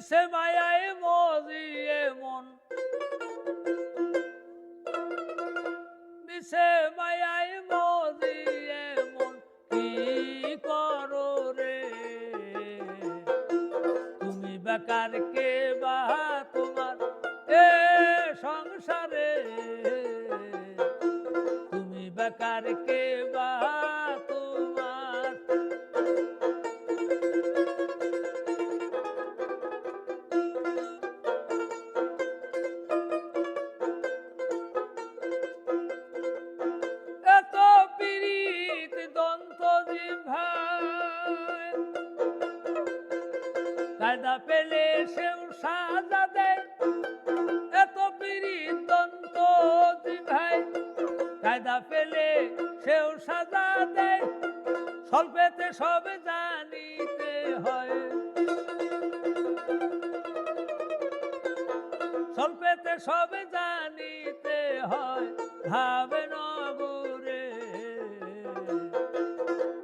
মিশে মায়ায় মজিয়ে মন। মিশে মায়ায় মজিয়ে মন, কি করো রে? তুমি বেকার কে বা তোমার এ সংসারে? তুমি বেকার কে বা কায়দা পেলে সেও সাজা দেয়। এত পীড়িত দন্ত জিভায় কায়দা পেলে সেও সাজা দেয়। স্বল্পেতে সব জানিতে হয়। স্বল্পেতে সব জানিতে হয়। ভাবে নবরে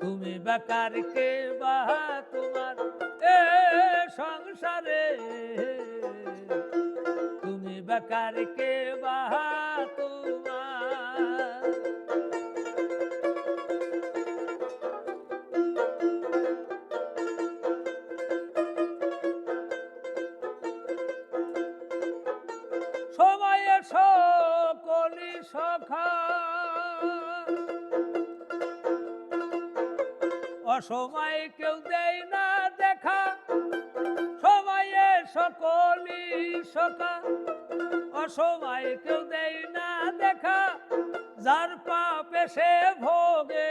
তুমি বেকার, কে বা তোমার? এ সংসারে। তুমি বেকার, কে বা তোমার? সময়ে সকলি সখা। অসময়ে কেউ দেয় না দেখা। সময়ে সকলি সখা। অসময়ে কেউ দেয় না দেখা। যার পাপে সে ভোগে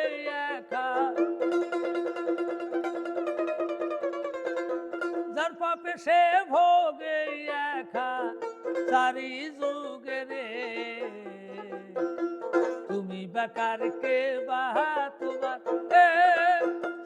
একা। যার পাপে সে ভোগে একা। সারি যুগে রে। তুমি বেকার কে বা তোমার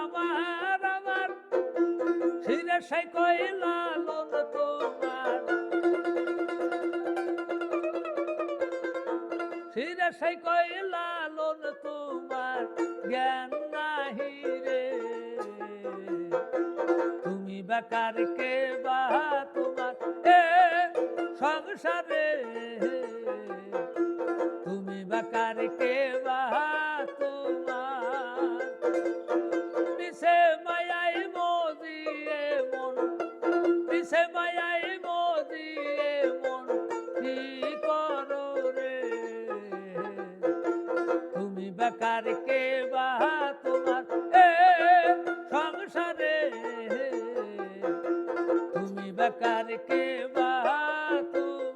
আমার আমার সিরে সাই কই লালন তোমার। সিরে সাই কই লালন তোমার, জ্ঞান নাহি রে। তুমি বেকার কে বা তোমার? এ সংসারে বেকার কে বা তোমার? এ সংসারে তুমি বেকার কে বা তুমি